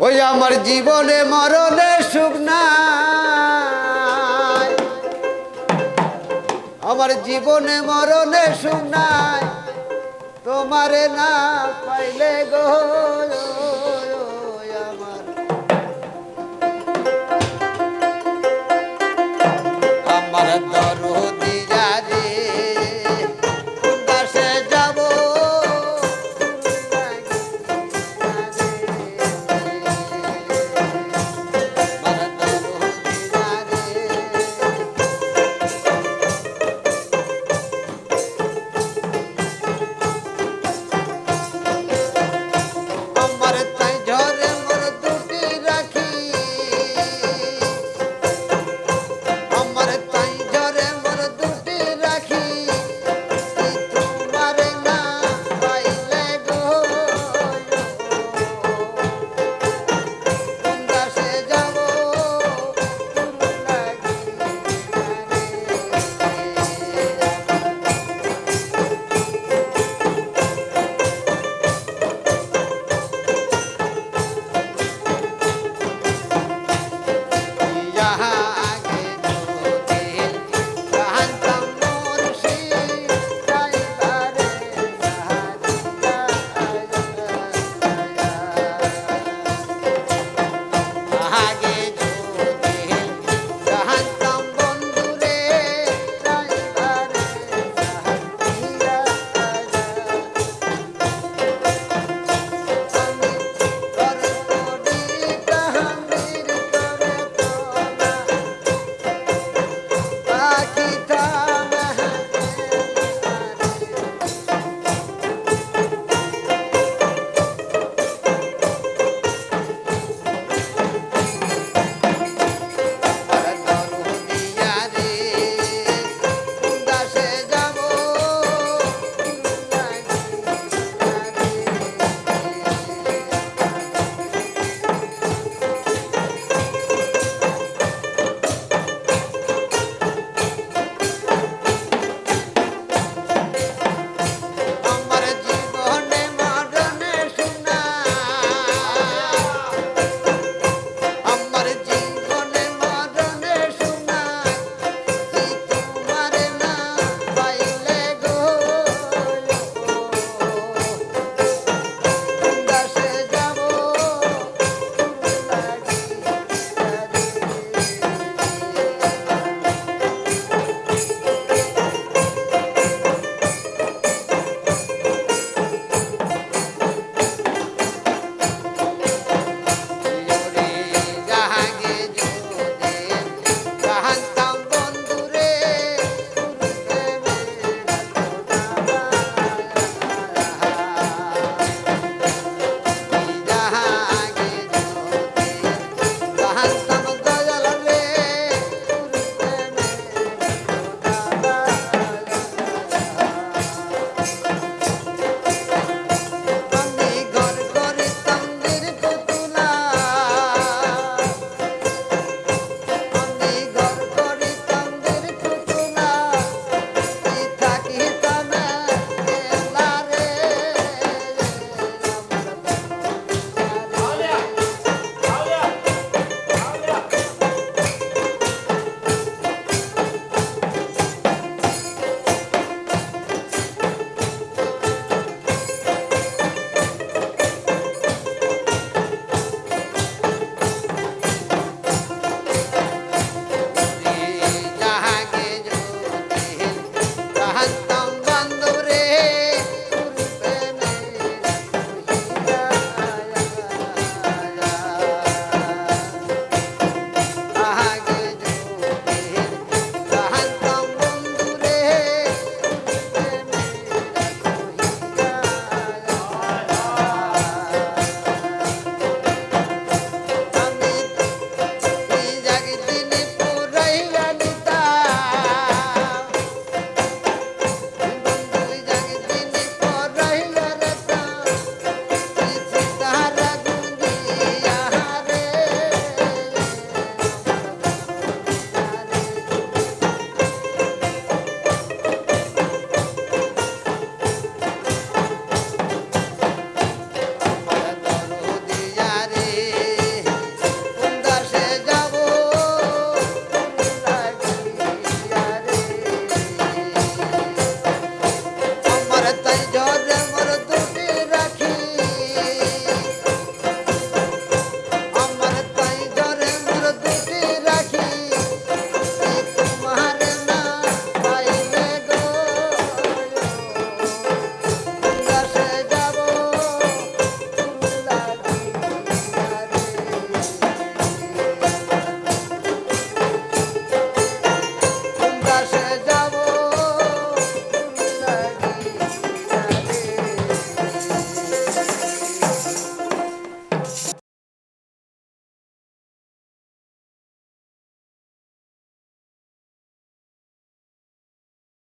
ওই আমার জীবনে মরণে সুখ নাই। আমার জীবনে মরণে সুখ নাই। তোমারে না পাইলে গো, আমার। আমার দরদি